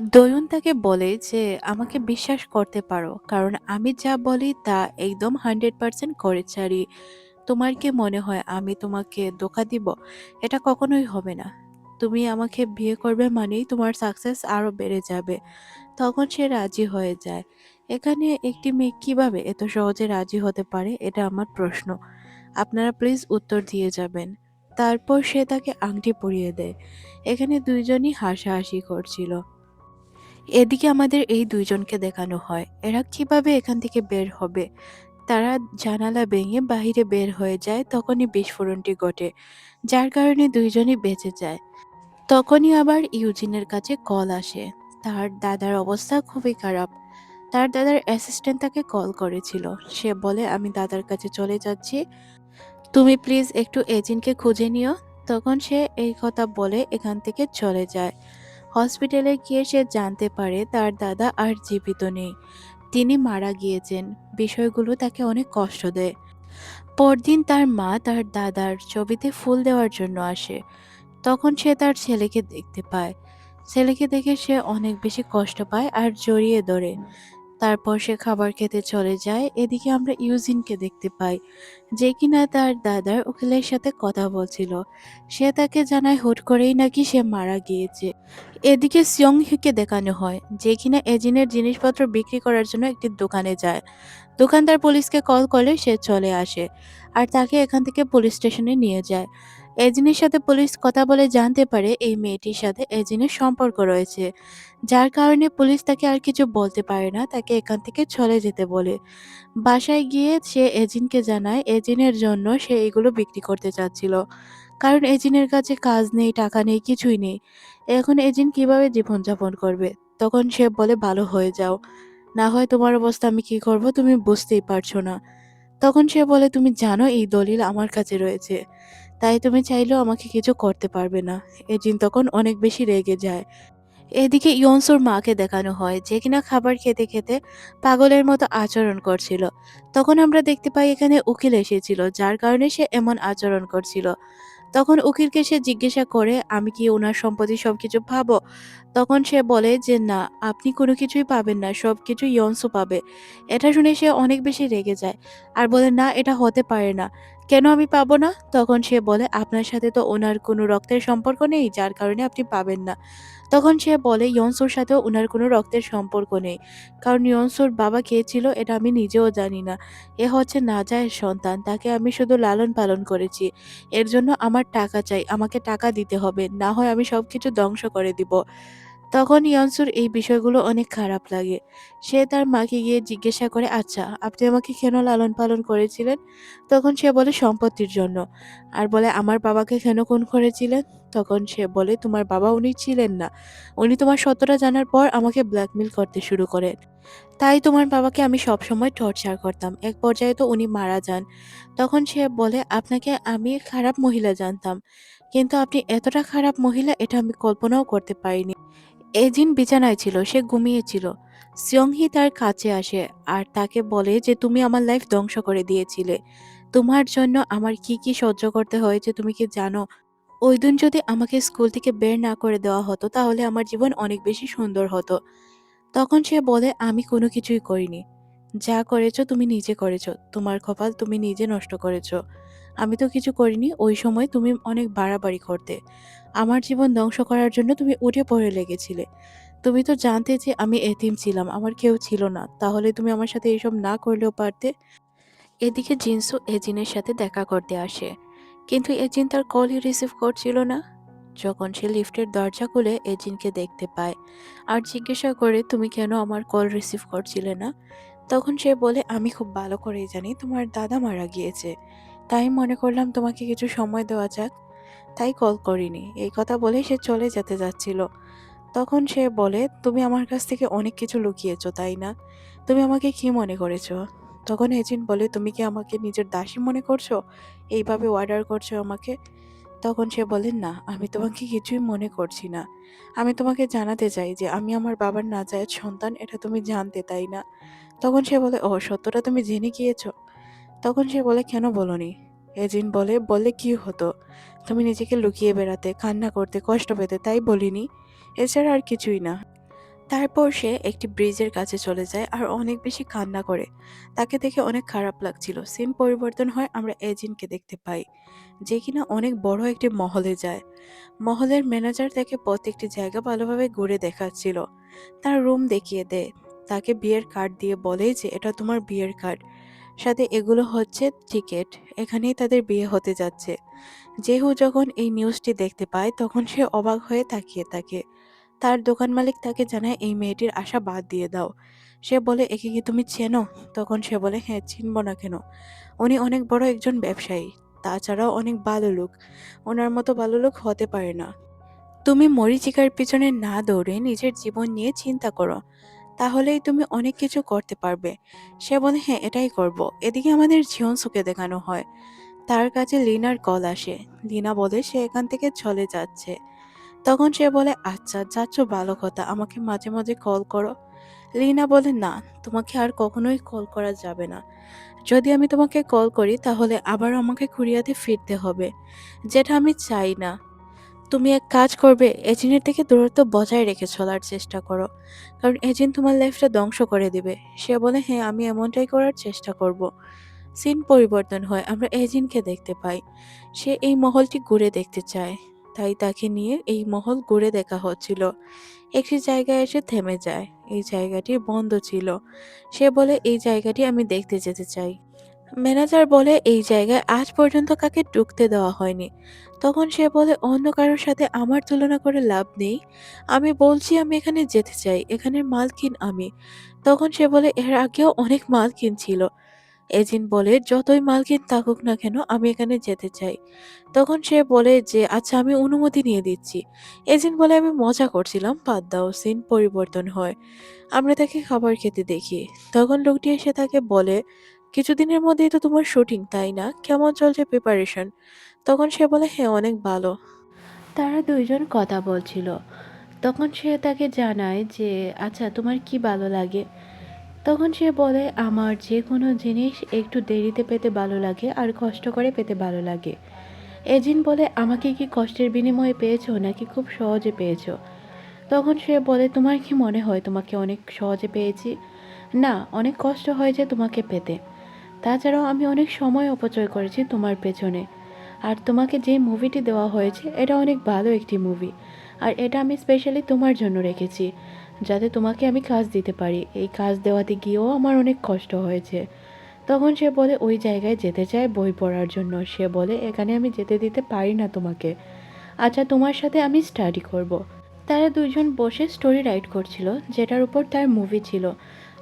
দয়ন তাকে বলে যে, আমাকে বিশ্বাস করতে পারো, কারণ আমি যা বলি তা একদম হান্ড্রেড পার্সেন্ট করে ছাড়ি তোমার কি মনে হয় আমি তোমাকে ধোঁকা দিব? এটা কখনোই হবে না। তুমি আমাকে বিয়ে করবে মানেই তোমার সাকসেস আরও বেড়ে যাবে। তখন সে রাজি হয়ে যায়। এখানে একটি মেয়ে কীভাবে এত সহজে রাজি হতে পারে, এটা আমার প্রশ্ন। আপনারা প্লিজ উত্তর দিয়ে যাবেন। তারপর সে তাকে আংটি পরিয়ে দেয়। এখানে দুইজনই হাসাহাসি করছিল। এদিকে আমাদের এই দুইজনকে দেখানো হয়। এরা কীভাবে এখান থেকে বের হবে? তারা জানালা ভেঙে বাহিরে বের হয়ে যায়, তখনই বিস্ফোরণটি ঘটে, যার কারণে দুইজনই বেঁচে যায়। তখনই আবার ইউজিনের কাছে কল আসে। তার দাদার অবস্থা খুবই খারাপ। তার দাদার অ্যাসিস্ট্যান্ট তাকে কল করেছিল। সে বলে, আমি দাদার কাছে চলে যাচ্ছি। তুমি প্লিজ একটু এজেন্টকে খুঁজে নিও। তখন সে এই কথা বলে এখান থেকে চলে যায়। হসপিটালে গিয়ে সে জানতে পারে তার দাদা আর জীবিত নেই। তিনি মারা গিয়েছেন। বিষয়গুলো তাকে অনেক কষ্ট দেয়। পরদিন তার মা তার দাদার ছবিতে ফুল দেওয়ার জন্য আসে। তখন সে তার ছেলেকে দেখতে পায়। ছেলেকে দেখে সে অনেক বেশি কষ্ট পায় আর জড়িয়ে ধরে। তারপর সে খাবার খেতে চলে যায়। এদিকে আমরা ইউজিনকে দেখতে পাই, যে কিনা তার দাদার উকিলের সাথে কথা বলছিল। সে তাকে জানায়, হুট করেই নাকি সে মারা গিয়েছে। এদিকে সিয়ং হিকে দেখানো হয়, যে কিনা এজিনের জিনিসপত্র বিক্রি করার জন্য একটি দোকানে যায়। দোকানদার পুলিশকে কল করলে সে চলে আসে আর তাকে এখান থেকে পুলিশ স্টেশনে নিয়ে যায়। এজিনের সাথে পুলিশ কথা বলে জানতে পারে এই মেয়েটির সাথে এজিনের সম্পর্ক রয়েছে। যার কারণে পুলিশ তাকে আর কিছু বলতে পারে না, তাকে এখান থেকে চলে যেতে বলে। বাসায় গিয়ে সে এজিনকে জানায় এজিনের জন্য সে এগুলো বিক্রি করতে চাচ্ছিল। কারণ এজিনের কাছে কাজ নেই, টাকা নেই, কিছুই নেই। এখন এজিন কীভাবে জীবনযাপন করবে? তখন সে বলে, ভালো হয়ে যাও। না হয় তোমার অবস্থা আমি কি করব তুমি বুঝতেই পারছ না। তখন সে বলে, তুমি জানো এই দলিল আমার কাছে রয়েছে। তাই তুমি চাইলেও আমাকে কিছু করতে পারবে না। এজিন তখন অনেক বেশি রেগে যায়। এদিকে ইয়নসুর মাকে দেখানো হয়, যে কিনা খাবার খেতে খেতে পাগলের মতো আচরণ করছিল। তখন আমরা দেখতে পাই এখানে উকিল এসেছিল, যার কারণে সে এমন আচরণ করছিল। তখন উকিলকে সে জিজ্ঞাসা করে, আমি কি ওনার সম্পত্তি সবকিছু পাবো? তখন সে বলে যে, না, আপনি কোনো কিছুই পাবেন না সব কিছু ইয়ন্সও পাবে। এটা শুনে সে অনেক বেশি রেগে যায়। আর বলে, না, এটা হতে পারে না। কেন আমি পাবো না? তখন সে বলে, আপনার সাথে তো ওনার কোনো রক্তের সম্পর্ক নেই, যার কারণে আপনি পাবেন না। তখন সে বলে, ইয়নসুর সাথেও ওনার কোনো রক্তের সম্পর্ক নেই। কারণ ইয়নসোর বাবা কে ছিল এটা আমি নিজেও জানি না। এ হচ্ছে নাজায়ের সন্তান, তাকে আমি শুধু লালন পালন করেছি। এর জন্য আমার টাকা চাই, আমাকে টাকা দিতে হবে, না হয় আমি সব কিছু ধ্বংস করে দিব। তখন ইয়নসুর এই বিষয়গুলো অনেক খারাপ লাগে। সে তার মাকে গিয়ে জিজ্ঞাসা করে আচ্ছা আপনি আমাকে কেন লালন পালন করেছিলেন? তখন সে বলে, সম্পত্তির জন্য। আর বলে, আমার বাবাকে কেন খুন করেছিলেন? তখন সে বলে, তোমার বাবা উনি ছিলেন না। উনি তোমার সত্যটা জানার পর আমাকে ব্ল্যাকমেল করতে শুরু করেন তাই তোমার বাবাকে আমি সবসময় টর্চার করতাম। এক পর্যায়ে তো উনি মারা যান। তখন সে বলে, আপনাকে আমি খারাপ মহিলা জানতাম। কিন্তু আপনি এতটা খারাপ মহিলা, এটা আমি কল্পনাও করতে পারিনি। এজিন বিছানায় ছিল, সে ঘুমিয়েছিল সিয়ংহি তার কাছে আসে আর তাকে বলে যে, তুমি আমার লাইফ ধ্বংস করে দিয়েছিলে। তোমার জন্য আমার কি কি সহ্য করতে হয়েছে তুমি কি জানো? ওই দিন যদি আমাকে স্কুল থেকে বের না করে দেওয়া হতো, তাহলে আমার জীবন অনেক বেশি সুন্দর হতো। তখন সে বলে, আমি কোনো কিছুই করিনি। যা করেছ তুমি নিজে করেছ। তোমার কপাল তুমি নিজে নষ্ট করেছ। আমি তো কিছু করিনি। ওই সময় তুমি অনেক বাড়াবাড়ি করতে। আমার জীবন ধ্বংস করার জন্য তুমি উঠে পড়ে লেগেছিলে। তুমি তো জানতে যে আমি এতিম ছিলাম, আমার কেউ ছিল না। তাহলে তুমি আমার সাথে এইসব না করলেও পারতে? এদিকে জিনসু এজিনের সাথে দেখা করতে আসে। কিন্তু এজিন তার কলই রিসিভ করছিল না। যখন সে লিফটের দরজা খুলে এজিনকে দেখতে পায় আর জিজ্ঞাসা করে, তুমি কেন আমার কল রিসিভ করছিলে না? তখন সে বলে, আমি খুব ভালো করেই জানি তোমার দাদা মারা গিয়েছে। তাই মনে করলাম তোমাকে কিছু সময় দেওয়া যাক। তাই কল করিনি। এই কথা বলে সে চলে যেতে যাচ্ছিল। তখন সে বলে, তুমি আমার কাছ থেকে অনেক কিছু লুকিয়েছো, তাই না? তুমি আমাকে কি মনে করেছ? তখন এজেন্ট বলে, তুমি কি আমাকে নিজের দাসী মনে করছ? এইভাবে অর্ডার করছ আমাকে? তখন সে বলে, না, আমি তোমাকে কিছুই মনে করছি না। আমি তোমাকে জানাতে চাই যে আমি আমার বাবার নাজায়েজ সন্তান, এটা তুমি জানতে তাই না? তখন সে বলে, ও, সত্যটা তুমি জেনে গিয়েছো? তখন সে বলে, কেন বলনি? এজিন বলে বলে কি হতো? তুমি নিজেকে লুকিয়ে বেড়াতে, কান্না করতে, কষ্ট পেতে, তাই বলিনি? এছাড়া আর কিছুই না। তারপর সে একটি ব্রিজের কাছে চলে যায় আর অনেক বেশি কান্না করে। তাকে দেখে অনেক খারাপ লাগছিল। সিন পরিবর্তন হয় আমরা এজিনকে দেখতে পাই, যে কিনা অনেক বড় একটি মহলে যায়। মহলের ম্যানেজার তাকে প্রত্যেকটি জায়গা ভালোভাবে ঘুরে দেখাচ্ছিল। তার রুম দেখিয়ে দেয়। তাকে বিয়ের কার্ড দিয়ে বলে যে, এটা তোমার বিয়ের কার্ড। সাথে এগুলো হচ্ছে টিকিট। এখানেই তাদের বিয়ে হতে যাচ্ছে। জেহু যখন এই নিউজটি দেখতে পায়, তখন সে অবাক হয়ে তাকিয়ে থাকে। তার দোকান মালিক তাকে জানায়, এই মেয়েটির আশা বাদ দিয়ে দাও। সে বলে, একে কি তুমি চেনো? তখন সে বলে হ্যাঁ চিনব না কেন। উনি অনেক বড় একজন ব্যবসায়ী। তাছাড়াও অনেক ভালো লোক। ওনার মতো ভালো লোক হতে পারে না। তুমি মরিচিকার পিছনে না দৌড়ে নিজের জীবন নিয়ে চিন্তা করো। তাহলেই তুমি অনেক কিছু করতে পারবে। সে বলে হ্যাঁ এটাই করব। এদিকে আমাদের জিয়নসুকে দেখানো হয়। তার কাছে লিনার কল আসে। লিনা বলে, সে এখান থেকে চলে যাচ্ছে। তখন সে বলে আচ্ছা যাচ্ছ ভালো কথা, আমাকে মাঝে মাঝে কল করো। লিনা বলে, না, তোমাকে আর কখনোই কল করা যাবে না। যদি আমি তোমাকে কল করি, তাহলে আবার আমাকে কুরিয়াতে ফিরতে হবে। যেটা আমি চাই না। তুমি এক কাজ করবে এজেন্টের থেকে দূরত্ব বজায় রেখে চলার চেষ্টা করো। কারণ এজেন্ট তোমার লাইফটা ধ্বংস করে দিবে। সে বলে হ্যাঁ আমি এমনটাই করার চেষ্টা করব। সিন পরিবর্তন হয়, আমরা এজেন্টকে দেখতে পাই। সে এই মহলটি ঘুরে দেখতে চায়। তাই তাকে নিয়ে এই মহল ঘুরে দেখা হচ্ছিল। একটি জায়গায় এসে থেমে যায়। এই জায়গাটি বন্ধ ছিল। সে বলে, এই জায়গাটি আমি দেখতে যেতে চাই। ম্যানেজার বলে, এই জায়গায় আজ পর্যন্ত কাকে ঢুকতে দেওয়া হয়নি। তখন সে বলে, অন্য কারোর সাথে আমার তুলনা করে লাভ নেই। আমি বলছি, আমি এখানে যেতে চাই। এখানের মালকিন আমি। তখন সে বলে, এর আগেও অনেক মালকিন ছিল। এজেন্ট বলে, যতই মালকিন থাকুক না কেন, আমি এখানে যেতে চাই। তখন সে বলে যে আচ্ছা আমি অনুমতি নিয়ে দিচ্ছি। এজেন্ট বলে, আমি মজা করছিলাম, বাদ দাও, সিন পরিবর্তন হয়, আমরা তাকে খাবার খেতে দেখি। তখন লোকটি এসে তাকে বলে, কিছুদিনের মধ্যেই তো তোমার শুটিং, তাই না? কেমন চলছে প্রিপারেশন তখন সে বলে হ্যাঁ অনেক ভালো। তারা দুইজন কথা বলছিল। তখন সে তাকে জানায় যে আচ্ছা তোমার কি ভালো লাগে? তখন সে বলে, আমার যে কোনো জিনিস একটু দেরিতে পেতে ভালো লাগে আর কষ্ট করে পেতে ভালো লাগে। এজেন্ট বলে, আমাকে কি কষ্টের বিনিময়ে পেয়েছ নাকি খুব সহজে পেয়েছ? তখন সে বলে, তোমার কি মনে হয় তোমাকে অনেক সহজে পেয়েছি? না, অনেক কষ্ট হয়েছে তোমাকে পেতে। তাছাড়াও আমি অনেক সময় অপচয় করেছি তোমার পেছনে। আর তোমাকে যে মুভিটি দেওয়া হয়েছে, এটা অনেক ভালো একটি মুভি আর এটা আমি স্পেশালি তোমার জন্য রেখেছি, যাতে তোমাকে আমি কাজ দিতে পারি। এই কাজ দেওয়াতে গিয়েও আমার অনেক কষ্ট হয়েছে। তখন সে বলে, ওই জায়গায় যেতে চায় বই পড়ার জন্য। সে বলে, এখানে আমি যেতে দিতে পারি না তোমাকে। আচ্ছা তোমার সাথে আমি স্টাডি করব। তারা দুজন বসে স্টোরি রাইট করছিল, যেটার উপর তার মুভি ছিল।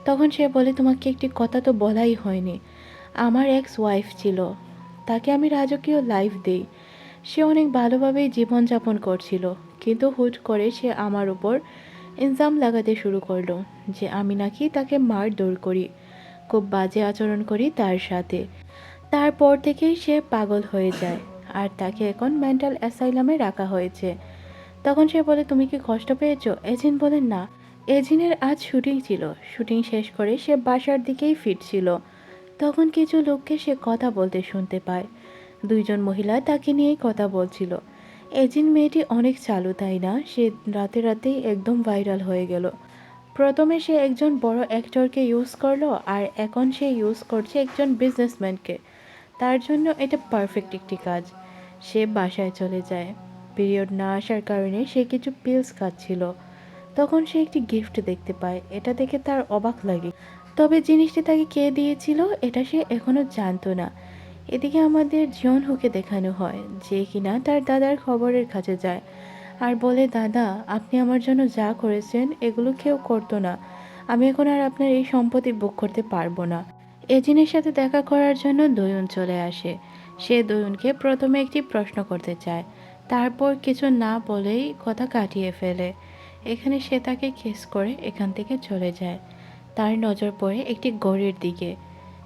তখন সে বলে, তোমাকে একটি কথা তো বলাই হয়নি। আমার এক্স ওয়াইফ ছিল। তাকে আমি রাজকীয় লাইফ দেই। সে অনেক ভালোভাবেই জীবনযাপন করছিল। কিন্তু হুট করে সে আমার উপর ইনজাম লাগাতে শুরু করল যে আমি নাকি তাকে মার মারধর করি। খুব বাজে আচরণ করি তার সাথে। তারপর থেকেই সে পাগল হয়ে যায় আর তাকে এখন মেন্টাল অ্যাসাইলামে রাখা হয়েছে। তখন সে বলে, তুমি কি কষ্ট পেয়েছ? এজিন বলেন না। এজিনের আজ শুটিং ছিল। শুটিং শেষ করে সে বাসার দিকেই ফিরছিল। তখন কিছু লোককে সে কথা বলতে শুনতে পায়। দুইজন মহিলা তাকে নিয়েই কথা বলছিল। এজিন মেয়েটি অনেক চালু, তাই না? সে রাতে রাতেই একদম ভাইরাল হয়ে গেল। প্রথমে সে একজন বড় অ্যাক্টরকে ইউজ করল আর এখন সে ইউজ করছে একজন বিজনেসম্যানকে। তার জন্য এটা পারফেক্ট একটি কাজ। সে বাসায় চলে যায়। পিরিয়ড না আসার কারণে সে কিছু পিলস খাচ্ছিল। তখন সে একটি গিফট দেখতে পায়। এটা দেখে তার অবাক লাগে। তবে জিনিসটি তাকে কে দিয়েছিল, এটা সে এখনও জানতো না। এদিকে আমাদের জিয়ন হুকে দেখানো হয়, যে কিনা তার দাদার খবরের কাছে যায়। আর বলে, দাদা, আপনি আমার জন্য যা করেছেন, এগুলো কেউ করতো না। আমি এখন আর আপনার এই সম্পত্তি ভোগ করতে পারব না। এজিনের সাথে দেখা করার জন্য দয়ন চলে আসে। সে দয়ুনকে প্রথমে একটি প্রশ্ন করতে চায়। তারপর কিছু না বলেই কথা কাটিয়ে ফেলে। এখানে সে তাকে কেস করে এখান থেকে চলে যায়। তার নজর পড়ে একটি গড়ির দিকে।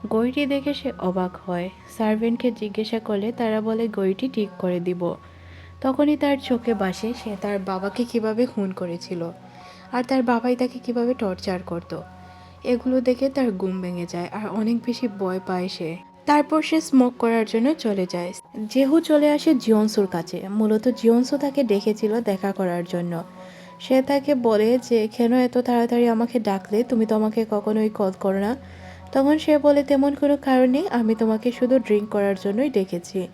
গড়িটি দেখে সে অবাক হয়। সার্ভেন্টকে জিজ্ঞাসা করলে তারা বলে গড়িটি ঠিক করে দিব। তখনই তার চোখে বাসে, সে তার বাবাকে কীভাবে খুন করেছিল আর তার বাবাই তাকে কীভাবে টর্চার করত। এগুলো দেখে তার ঘুম ভেঙে যায় আর অনেক বেশি ভয় পায় সে। তারপর সে স্মোক করার জন্য চলে যায়। জেহু চলে আসে জিয়নসুর কাছে। মূলত জিয়নসু তাকে ডেকেছিল দেখা করার জন্য। সে তাকে বলে যে, কেন এত তাড়াতাড়ি আমাকে ডাকলে? তুমি তো আমাকে কখনোই কল করো না। তখন সে বলে, তেমন কোনো কারণ নেই, আমি তোমাকে শুধু ড্রিঙ্ক করার জন্যই ডেকেছি।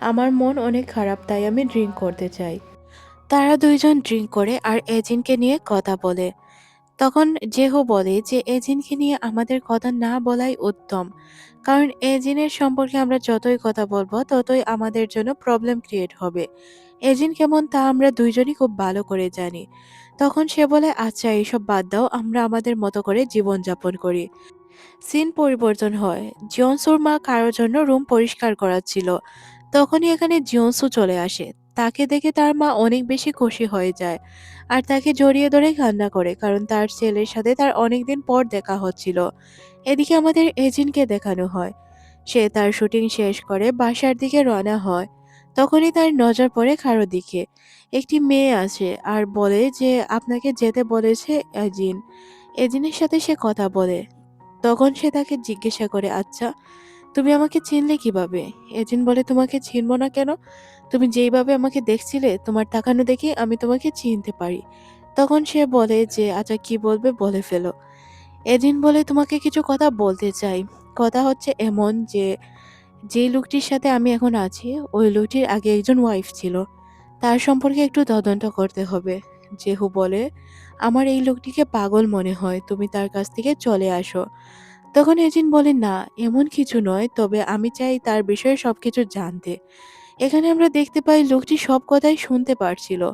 আমার মন অনেক খারাপ, তাই আমি ড্রিঙ্ক করতে চাই। তারা দুইজন ড্রিঙ্ক করে আর এজিনকে নিয়ে কথা বলে। তখন জেহো বলে যে, এজিনকে নিয়ে আমাদের কথা না বলাই উত্তম। কারণ এজিনের সম্পর্কে আমরা যতই কথা বলব, ততই আমাদের জন্য প্রবলেম ক্রিয়েট হবে। এজিন কেমন তা আমরা দুইজনই খুব ভালো করে জানি। তখন সে বলে আচ্ছা এইসব বাদ দাও, আমরা আমাদের মতো করে জীবনযাপন করি। সিন পরিবর্তন হয়। জিয়নসুর মা কারোর জন্য রুম পরিষ্কার করাচ্ছিল। তখনই এখানে জিয়নসু চলে আসে। তাকে দেখে তার মা অনেক বেশি খুশি হয়ে যায় আর তাকে জড়িয়ে ধরে কান্না করে কারণ তার ছেলের সাথে তার অনেকদিন পর দেখা হচ্ছিল। এদিকে আমাদের এজেন্টকে দেখানো হয়। সে তার শুটিং শেষ করে বাসার দিকে রওনা হয়। তখনই তার নজর পড়ে কারও দিকে। একটি মেয়ে আসে আর বলে যে, আপনাকে যেতে বলেছে এজিন। এজিনের সাথে সে কথা বলে। তখন সে তাকে জিজ্ঞাসা করে আচ্ছা তুমি আমাকে চিনলে কীভাবে? এজিন বলে তোমাকে চিনব না কেন? তুমি যেইভাবে আমাকে দেখছিলে, তোমার তাকানো দেখে আমি তোমাকে চিনতে পারি। তখন সে বলে যে আচ্ছা কি বলবে বলে ফেলো। এজিন বলে, তোমাকে কিছু কথা বলতে চাই। কথা হচ্ছে এমন যে যে লোকটির সাথে আমি এখন আছি, ওই লোকটির আগে একজন ওয়াইফ ছিল। তার সম্পর্কে একটু তদন্ত করতে হবে। জেহু বলে, আমার এই লোকটিকে পাগল মনে হয়, তুমি তার কাছ থেকে চলে আসো। তখন এজিন বলে, না, এমন কিছু নয়, তবে আমি চাই তার বিষয়ে সবকিছু জানতে। এখানে আমরা দেখতে পাই লোকটি সব কথাই শুনতে পারছিল।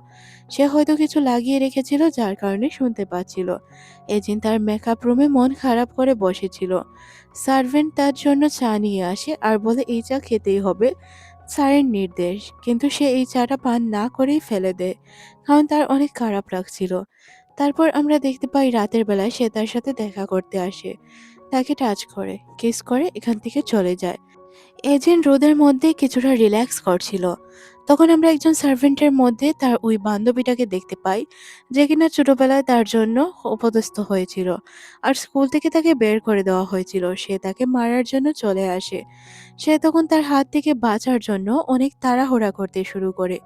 সে হয়তো কিছু লাগিয়ে রেখেছিল, যার কারণে শুনতে পাচ্ছিল। এজিন তার মেকআপ রুমে মন খারাপ করে বসেছিল। সার্ভেন্ট তার জন্য চা নিয়ে আসে আর বলে, এই চা খেতেই হবে। স্যারের নির্দেশ, কিন্তু সে এই চাটা পান না করেই ফেলে দেয়, কারণ তার অনেক খারাপ লাগছিল। তারপর আমরা দেখতে পাই রাতের বেলায় সে তার সাথে দেখা করতে আসে। তাকে টাচ করে, কিস করে এখান থেকে চলে যায়। এজেন্ট রোদের মধ্যে কিছুটা রিল্যাক্স করছিল। তখন আমরা একজন সার্ভেন্টের মধ্যে তার ওই বান্ধবীটাকে দেখতে পাই, যে কিনা ছোটবেলায় তার জন্য অপদস্থ হয়েছিল আর স্কুল থেকে তাকে বের করে দেওয়া হয়েছিল। সে তাকে মারার জন্য চলে আসে। সে তখন তার হাত থেকে বাঁচার জন্য অনেক তাড়াহুড়া করতে শুরু করে,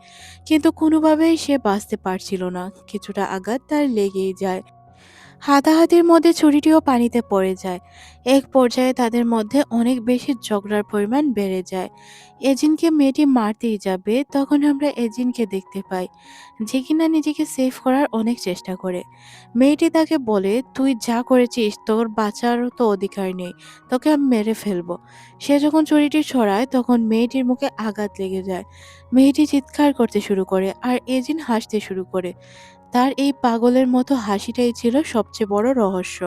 কিন্তু কোনোভাবেই সে বাঁচতে পারছিল না। কিছুটা আঘাত তার লেগেই যায়। হাতাহাতির মধ্যে ছুরিটিও পানিতে পড়ে যায়। এক পর্যায়ে তাদের মধ্যে অনেক বেশি ঝগড়ার পরিমাণ বেড়ে যায়। এজিনকে মেয়েটি মারতেই যাবে, তখন আমরা এজিনকে দেখতে পাই, যে কিনা নিজেকে সেভ করার অনেক চেষ্টা করে। মেয়েটি তাকে বলে, তুই যা করেছিস, তোর বাঁচারও তো অধিকার নেই, তোকে আমি মেরে ফেলব। সে যখন ছুরিটি ছড়ায়, তখন মেয়েটির মুখে আঘাত লেগে যায়। মেয়েটি চিৎকার করতে শুরু করে, আর এজিন হাসতে শুরু করে। তার এই পাগলের মতো হাসিটাই ছিল সবচেয়ে বড় রহস্য।